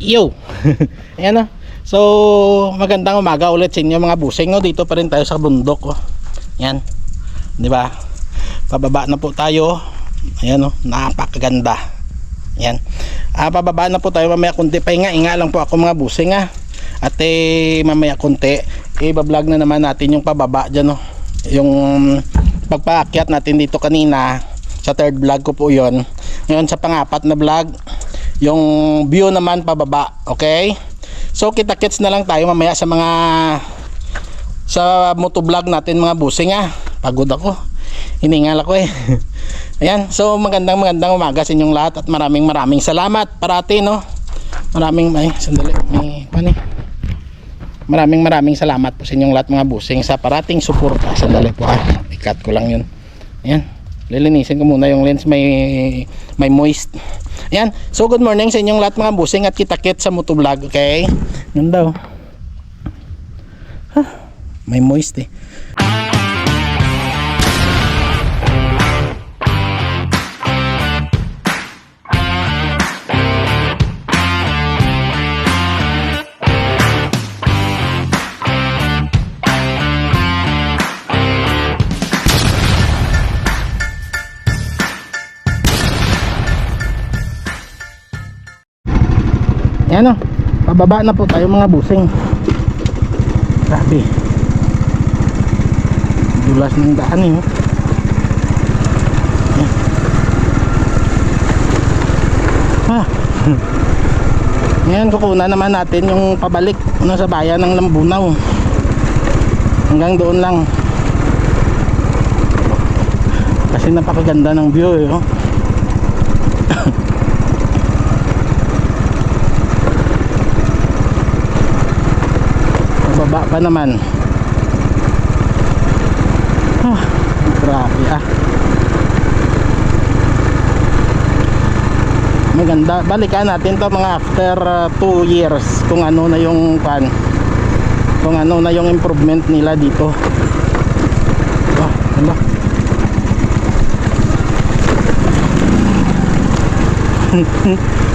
Yo! Ayan o. So, magandang umaga ulit sa inyo mga busing. No? Dito pa rin tayo sa bundok. Oh. Yan. Di ba? Pababa na po tayo. Ayan o. Napakaganda. Yan. Ah, pababa na po tayo mamaya kunti. Pahinga, inga lang po ako mga busing ha. At eh, mamaya kunti. Eh, bablog na naman natin yung pababa dyan. No? Yung pagpaakyat natin dito kanina. Sa third vlog ko po yon. Ngayon sa pangapat na vlog yung view naman pababa okay? So kita kits na lang tayo mamaya sa mga sa motovlog natin mga busing ha pagod ako. Hiningal ako eh. Ayan. So magandang magandang umaga sa inyong lahat at maraming maraming salamat. Parati no? Maraming ay sandali. May pani maraming maraming salamat po sa inyong lahat mga busing sa parating suporta. Sandali po ha ikat ko lang yun. Ayan. Lilinisin ko muna yung lens. May may moist Ayan. So good morning sa inyong lahat mga busing at kitakit sa motovlog, okay? Yun daw. Huh, may moist eh. Ayan o. Pababa na po tayo mga busing. Grabe. Dulas ng daan eh. oh. Ah. Ngayon kukunan naman natin yung pabalik ano, sa bayan ng Lambunaw. Hanggang doon lang. Kasi napakaganda ng view eh. Oh. Baba pa naman. Ah, grabe ah. Maganda. Balikan natin to mga after 2 years kung ano na yung pan. Kung ano na yung improvement nila dito. Ah, ano?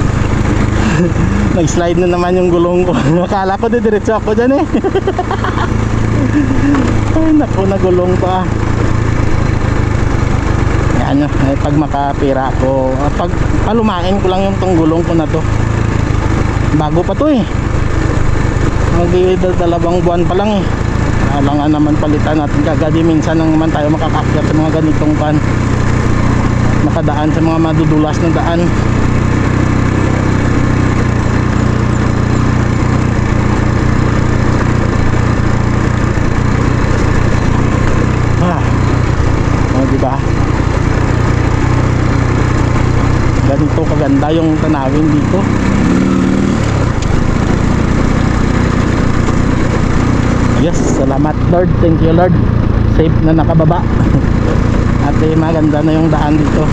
Nag-slide na naman yung gulong ko. Akala ko didiretso ako dyan eh. Ay naku, nagulong pa. Yan, eh, pag makapira ako, ah, pag palumain ko lang yung tong gulong ko na to. Bago pa to eh. Magdadalawang buwan pa lang eh. Kailangan naman palitan natin kagadi minsan nang naman tayo makakakyat sa mga ganitong pan. Makadaan sa mga madudulas na daan. Ah. Oh, di ba? Kaganda yung tanawin dito. Yes, salamat Lord. Thank you Lord. Safe na nakababa. At eh, maganda na yung daan dito.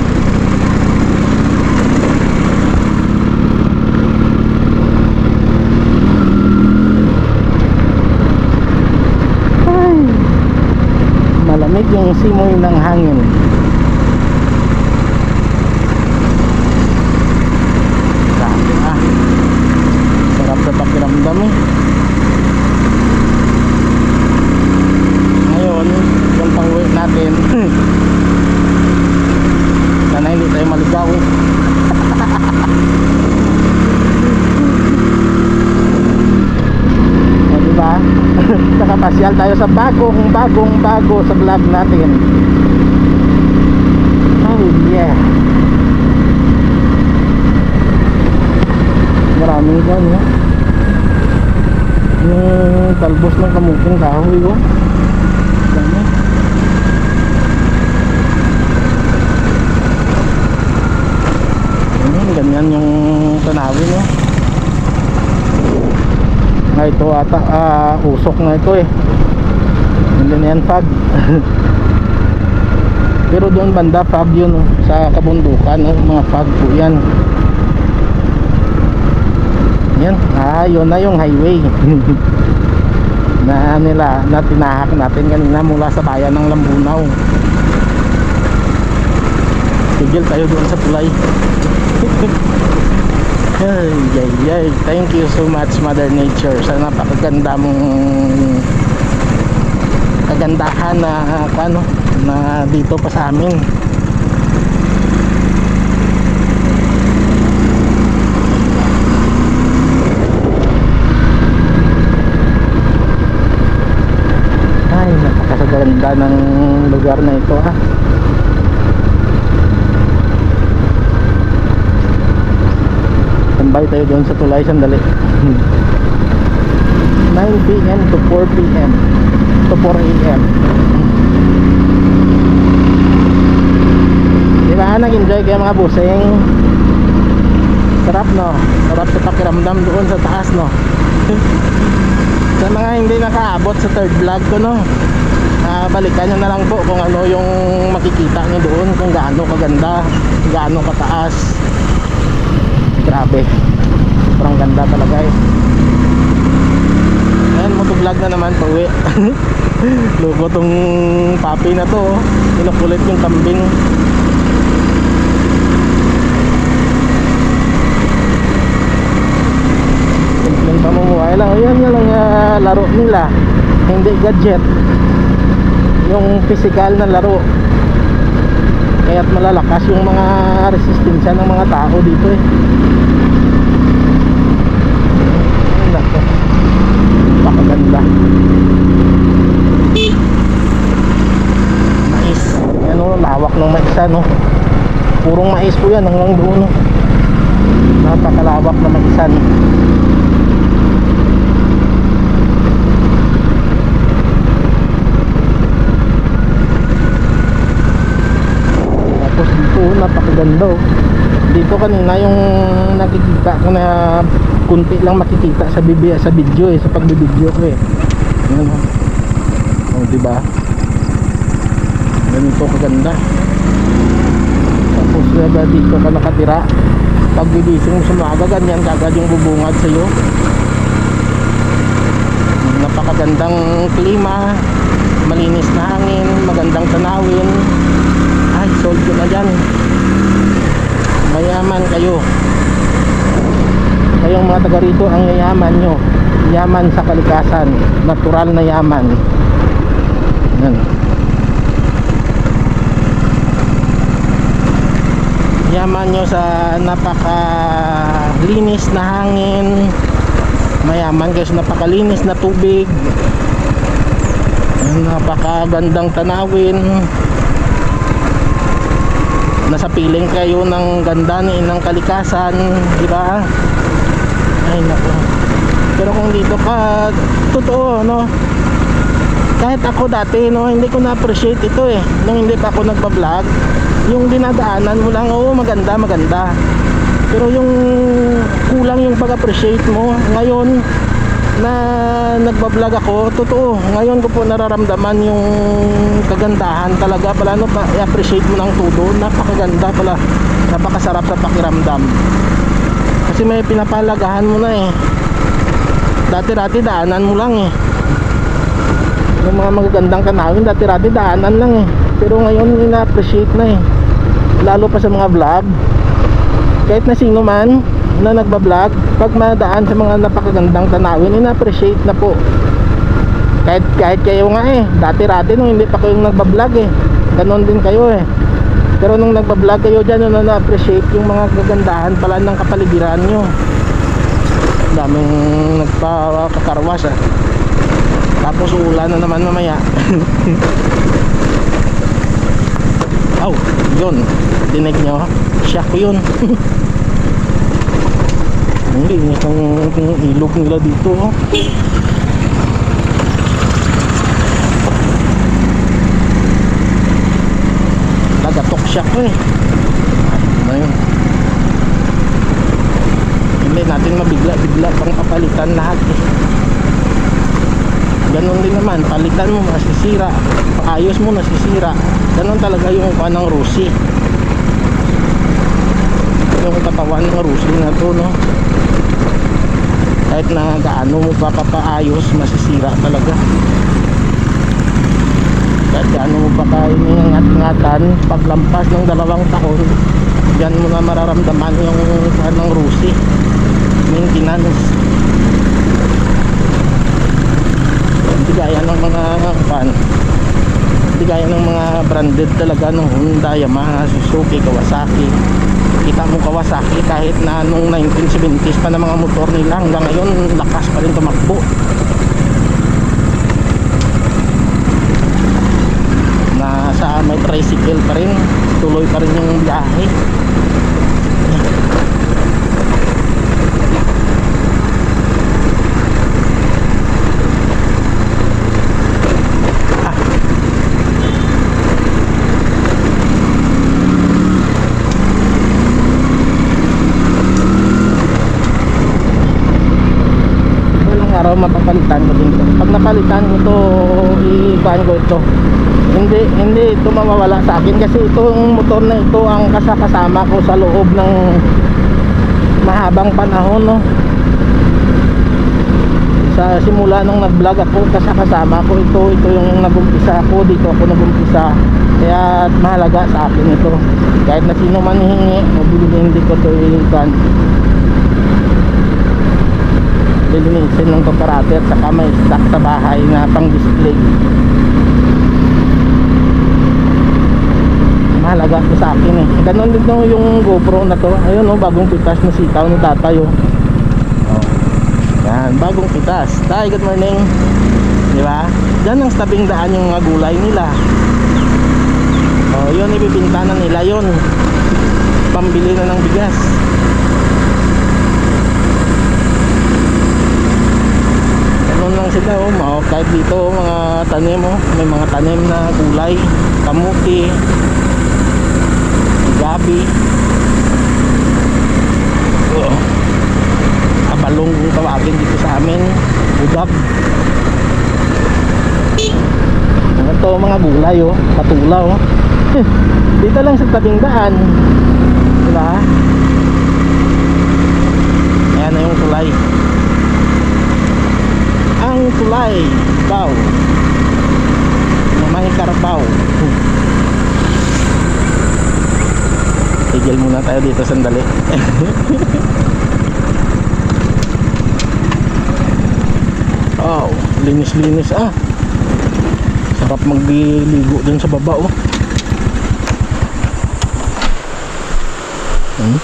Ay, malamig yung simoy ng hangin. Grabe ah. Sarap sa pakiramdam eh. Ngayon, yung pang-uwi natin. Sana hindi tayo maligaw eh. o diba? Nakapasyal tayo sa bagong bagong bago sa vlog natin. Oh yeah. Maraming dyan eh. Yung talbos ng kamuting kahoy oh. Dami. Ganyan, ganyan yung tanawin eh. Nga ito ata, ah, usok na ito eh. Hindi na yan fog. Pero doon banda fog yun oh, sa kabundukan oh, mga fog po yan. Yan, ah, yun na yung highway. na nila na tinahak natin kanina mula sa bayan ng Lambunaw tigil tayo doon sa tulay Ay, ay, ay. Thank you so much, Mother Nature. Sa napakaganda mong kagandahan na ano, na dito pa sa amin. Ay, napakaganda ng lugar na ito ah. Tambay tayo doon sa tulay sandali. 9 p.m. to 4 p.m. to 4 a.m. Di ba nag-enjoy kayo mga busing? Sarap no? Sarap sa pakiramdam doon sa taas no? sa mga hindi nakaabot sa third vlog ko no? Ah, balikan nyo na lang po kung ano yung makikita nyo doon kung gaano kaganda gaano kataas grabe. Sobrang ganda talaga eh. Ayan motovlog na naman pauwi. Luko tong papi na to oh. kinukulit yung kambing. Simpleng pamumuhay lang. Ayan nga lang ah, laro nila. Hindi gadget. Yung physical na laro kaya't malalakas yung mga resistensya ng mga tao dito eh. Napakaganda. Mais. Yan o lawak ng mais no purong mais po yan hanggang doon no napakalawak na maisan tapos dito napakaganda oh. dito kanina yung nakikita ko na kunti lang makikita sa bibi sa video eh sa pagbibideo ko eh. Yan oh. oh di ba? Ganito kaganda. Tapos uh, dito ka nakatira? Pag gigising mo sa umaga ganyan kagad yung bubungad sa iyo napakagandang klima malinis na hangin magandang tanawin. Ay sold ko na dyan mayaman kayo. Kayong mga taga rito ang yayaman nyo yaman sa kalikasan natural na yaman. Yan. Yaman nyo sa napaka linis na hangin. Mayaman sa napakalinis na tubig. Napakagandang tanawin nasa piling kayo ng ganda ni ng kalikasan di ba? Ay nako pero kung dito ka totoo no kahit ako dati no hindi ko na-appreciate ito eh nung hindi pa ako nagba-vlog yung dinadaanan mo lang oo maganda maganda. Pero yung kulang yung pag-appreciate mo ngayon na nagbablog ako totoo. Ngayon ko po nararamdaman yung kagandahan talaga pala. No pa i-appreciate mo ng todo. Napakaganda pala. Napakasarap sa pakiramdam. Kasi may pinapalagahan mo na eh. Dati-dati daanan mo lang eh. Yung mga magagandang kanawin dati-dati daanan lang eh. Pero ngayon ina-appreciate na eh. Lalo pa sa mga vlog. Kahit na sino man na nagbablog pag madaan sa mga napakagandang tanawin ina-appreciate na po. Kahit, kahit kayo nga eh dati-dati nung hindi pa kayo nagbablog eh ganon din kayo eh. Pero nung nagbablog kayo dyan yun na appreciate yung mga kagandahan pala ng kapaligiran nyo. Daming nagpakakarwas ah. Tapos ulan na naman mamaya. Oh yun. Dinig nyo. Ko yun hindi itong, itong ilog nila dito oh. nagatok siya ko eh. Ano yun? Hindi natin mabigla bigla pang papalitan lahat eh. Ganun din naman palitan mo masisira. Paayos mo nasisira. Ganun talaga yung kuha ng Rusi. Yung katawan ng Rusi na to no kahit na gaano mo pa papaayos masisira talaga. Kahit gaano mo pa kayo ingat-ingatan paglampas ng dalawang taon dyan mo na mararamdaman yung ng Rusi maintenance. Hindi gaya ng mga pan hindi gaya ng mga branded talaga ng Honda, Yamaha, Suzuki, Kawasaki kita mo Kawasaki kahit na nung 1970s pa na mga motor nila hanggang ngayon lakas pa rin tumakbo. Nasa may tricycle pa rin tuloy pa rin yung biyahe walang araw mapapalitan ko din pag napalitan ko to ikuhan ko ito. Hindi hindi ito mawawala sa akin kasi itong motor na ito ang kasakasama ko sa loob ng mahabang panahon no? Sa simula nung nag-vlog ako kasakasama ko ito. Ito yung nagumpisa ako dito ako nagumpisa. Kaya mahalaga sa akin ito. Kahit na sino man hihingi o bilhin ko ito ikuhan lilinisin ng kaparate at saka may stock sa bahay na pang display. Mahalaga to sa akin eh. Ganun din no, yung GoPro na to. Ayun no bagong pitas na sitaw ni tatay oh. oh. yan bagong pitas. Tay good morning. Di ba? Dyan ang tabing daan yung mga gulay nila. Oh yun ibibinta na nila yun. Pambili na ng bigas Ganun lang sila oh, mga, kahit dito mga tanim oh, may mga tanim na gulay, kamuti, gabi. Oh. Abalong kung tawagin dito sa amin, udab. Ito mga gulay oh, patulaw oh. dito lang sa tabing daan. Diba? Ayan na yung tulay tulay baw. Mamay karabaw tigil muna tayo dito sandali. Oh linis linis ah. Sarap magligo dun sa baba oh. Hmm?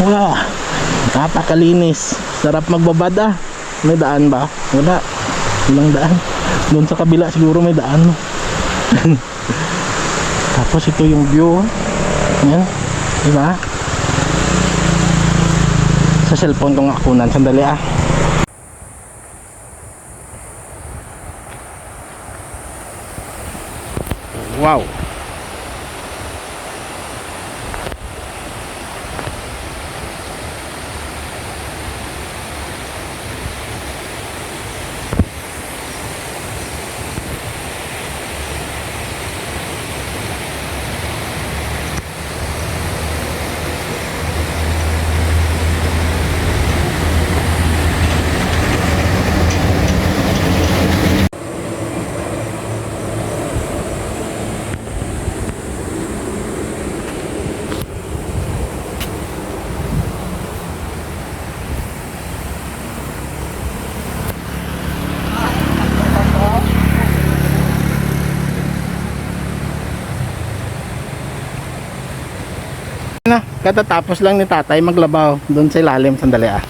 wow napakalinis. Sarap magbabad ah may daan ba? Wala. Walang daan. Doon sa kabila siguro may daan. Tapos ito yung view. Yan. Diba? Sa cellphone kong akunan. Sandali ah. Wow. Na, katatapos lang ni tatay maglabaw doon sa ilalim sandali ah.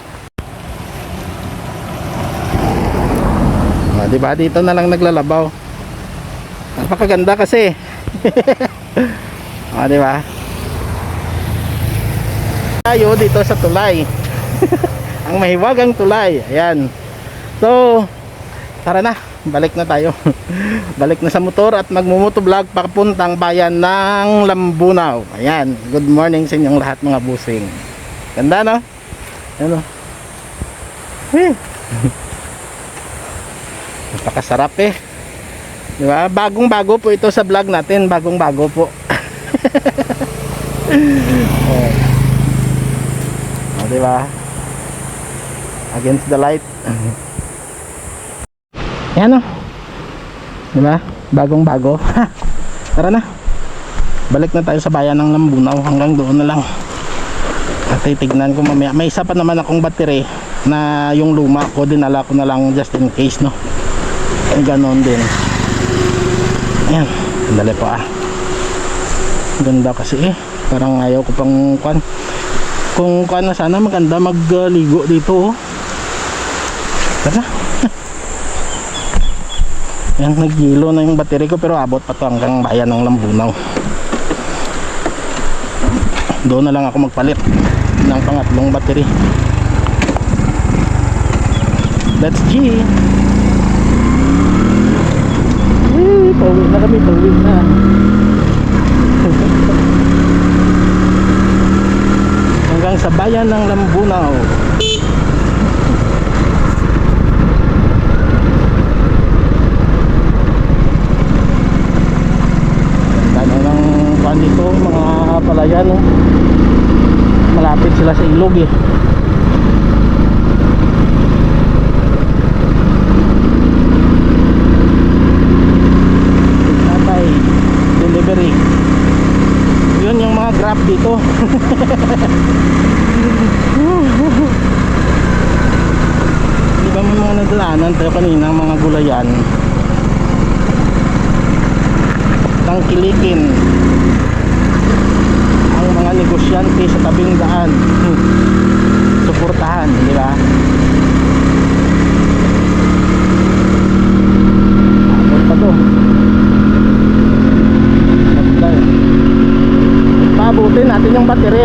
Oh, di ba dito na lang naglalabaw. Napakaganda kasi. oh, di ba? Tayo dito sa tulay. Ang mahiwagang tulay. Ayan. So, tara na. Balik na tayo. Balik na sa motor at magmumotovlog papuntang bayan ng Lambunaw. Ayan. Good morning sa inyong lahat mga busing. Ganda no? Ano? Eh. Napakasarap eh. Di ba? Bagong bago po ito sa vlog natin. Bagong bago po. oh. Oh, di ba? Against the light. Yan o. Di ba? Bagong bago. Tara na. Balik na tayo sa bayan ng Lambunaw. Hanggang doon na lang. At titignan ko mamaya. May isa pa naman akong battery na yung luma ko dinala ko na lang just in case no. Ay ganon din. Ayan, sandali po ah. Ganda kasi eh. Parang ayaw ko pang kwan. Kung kwan na sana maganda magligo dito oh. Tara. Ayan, naghilo na yung battery ko pero abot pa to hanggang bayan ng Lambunaw. Doon na lang ako magpalit ng pangatlong battery. Let's G! Wee, pauwi na kami, pauwi na. Hanggang sa bayan ng Lambunaw. Ano ng pan dito, mga palayan, no? malapit sila sa ilog eh. Tatay, delivery. Yun yung mga grab dito. Di ba may mga nadalanan tayo kanina mga gulayan tangkilikin ang mga negosyante sa tabing daan suportahan di ba abot pa to Abot tayo. paabutin natin yung battery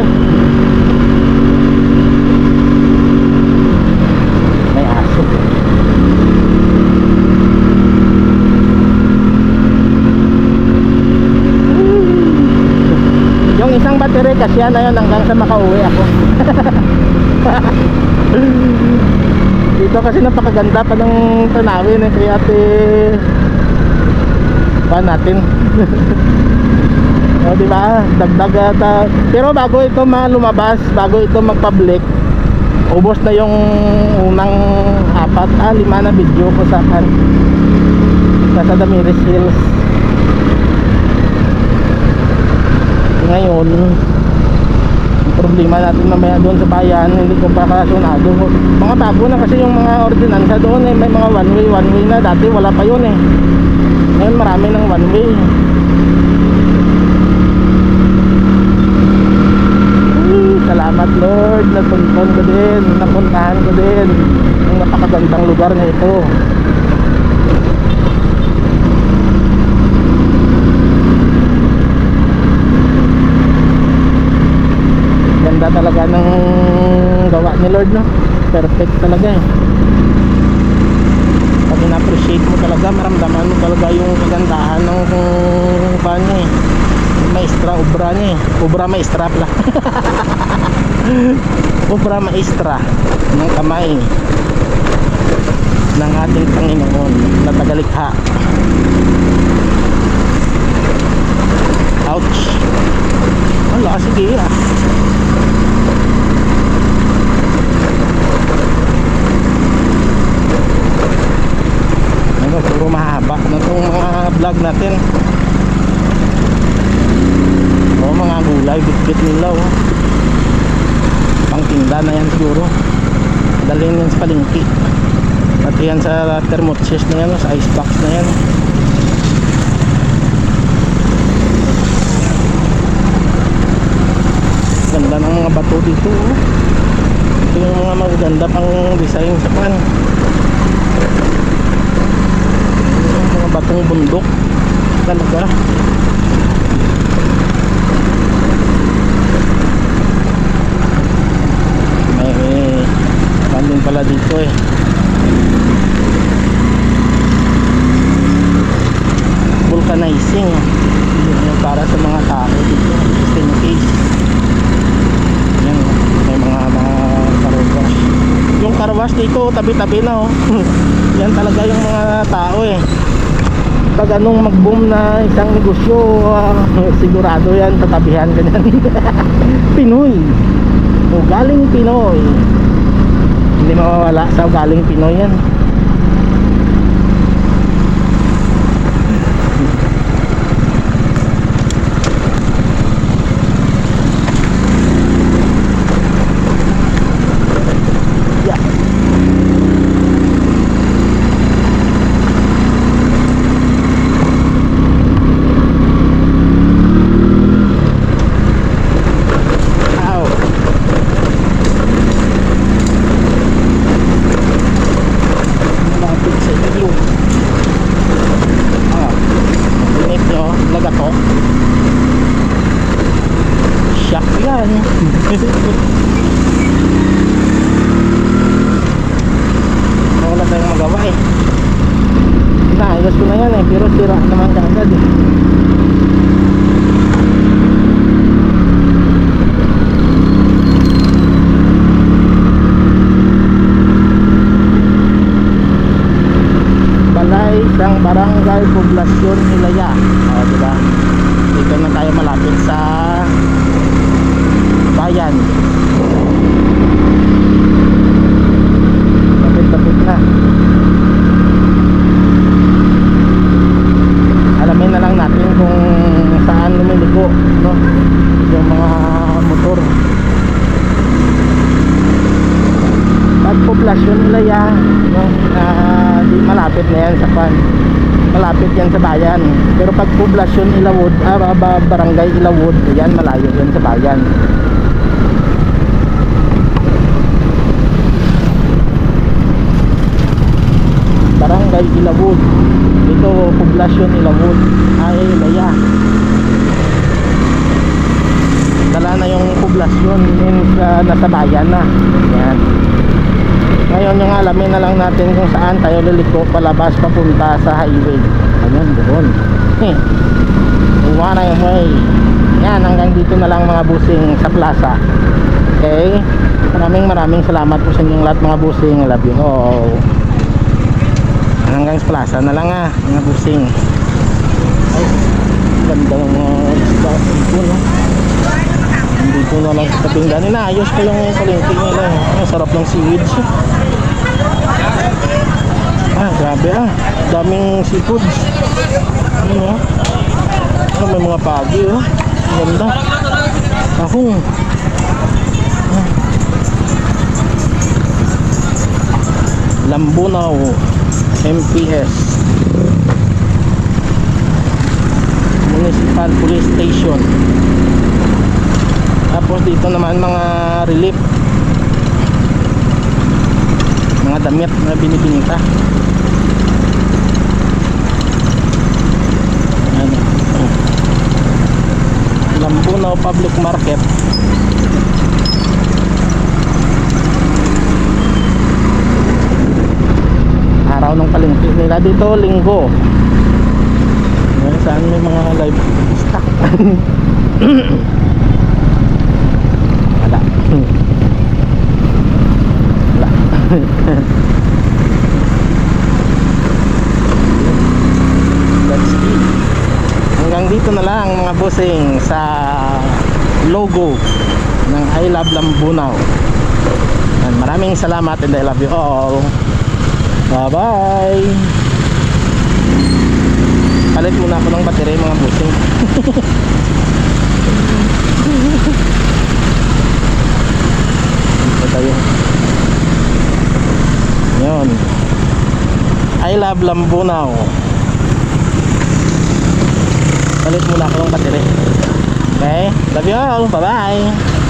may aso Yung kasi na yun hanggang sa makauwi ako. Dito kasi napakaganda pa ng tanawin eh kaya ate pa natin. o di ba? Dagdag ata. Pero bago ito malumabas, bago ito mag-public, ubos na yung unang apat, ah, lima na video ko sa kan. Sa Damiris Hills. ngayon problema natin mamaya doon sa bayan hindi ko pa kasunado mga bago na kasi yung mga ordinansa doon eh. May mga one way one way na. Dati wala pa yun eh. Ngayon marami ng one way Ay, salamat Lord. Napunton ko din. Napuntahan ko din. Ang napakagandang lugar na ito ganda talaga ng gawa ni Lord no? Perfect talaga eh. Pag in-appreciate mo talaga maramdaman mo talaga yung kagandahan ng kung niya eh. Maestra obra niya eh. Obra maestra pala. Obra maestra ng kamay ng ating Panginoon na tagalikha. Ouch. Wala sige ah ano, puro mahaba na itong mga vlog natin. O mga gulay bitbit nila oh. pang tinda na yan siguro. Dalhin yan sa palingki. Pati yan sa thermochest na yan oh, sa icebox na yan. Ganda ng mga bato dito oh. ito yung mga magaganda pang design sa pan. Batong bundok talaga may pan din pala dito eh. Vulcanizing. Yung para sa mga tao dito. Just in case yan may mga mga karwash yung karwash dito tabi-tabi na oh. Yan talaga yung mga pag anong mag-boom na isang negosyo ah, sigurado yan tatabihan ganyan Pinoy. Ugaling Pinoy. Hindi mawawala sa ugaling Pinoy yan yan eh, pero sira naman kaagad eh. Balay ng Barangay Poblasyon Ilaya. O, diba? Dito na tayo malapit sa bayan. Lapit-lapit na. Alamin na lang natin kung saan lumiliko, no? Yung mga motor. Pag poblasyon Ilaya, no? Ah, di malapit na yan sa pan. Malapit yan sa bayan. Pero pag poblasyon Ilawod, ah, ba- ba- barangay Ilawod, yan malayo yan sa bayan. Barangay Ilawod. Ito, poblasyon Ilawod. Ay, Ilaya. Dala na yung poblasyon in, sa, nasa bayan na. Yan. Ngayon yung alamin na lang natin kung saan tayo liliko palabas papunta sa highway. Ayun, doon. Eh, one way. Yan, hanggang dito na lang mga busing sa plaza. Okay? Maraming maraming salamat po sa inyong lahat mga busing. Love you all. Hanggang sa plaza na lang ah, mga busing. Ay, ganda ng mga dito, no? Dito na lang sa tabing daan. Inaayos ko yung palengke nila. eh. Ang sarap ng seaweeds. Ah, grabe ah. Daming seafoods. Ano. Ah, may mga pagi oh. Ganda. Tahong. Ah. Lambunaw. MPS. Municipal Police Station. Tapos dito naman mga relief. Mga damit na binibinta. Ayan. Lambunaw Public Market. Araw ng palengke nila dito linggo. Ayan, Saan may mga live stock. Wala. Wala. Hanggang dito na lang mga bossing sa logo ng I Love Lambunaw. And maraming salamat and I love you all. Bye-bye. Palit muna ako ng battery mga bossing. Dito. Yun. I love Lambunaw. Palit muna ako ng battery. Okay? Love you all. Bye-bye.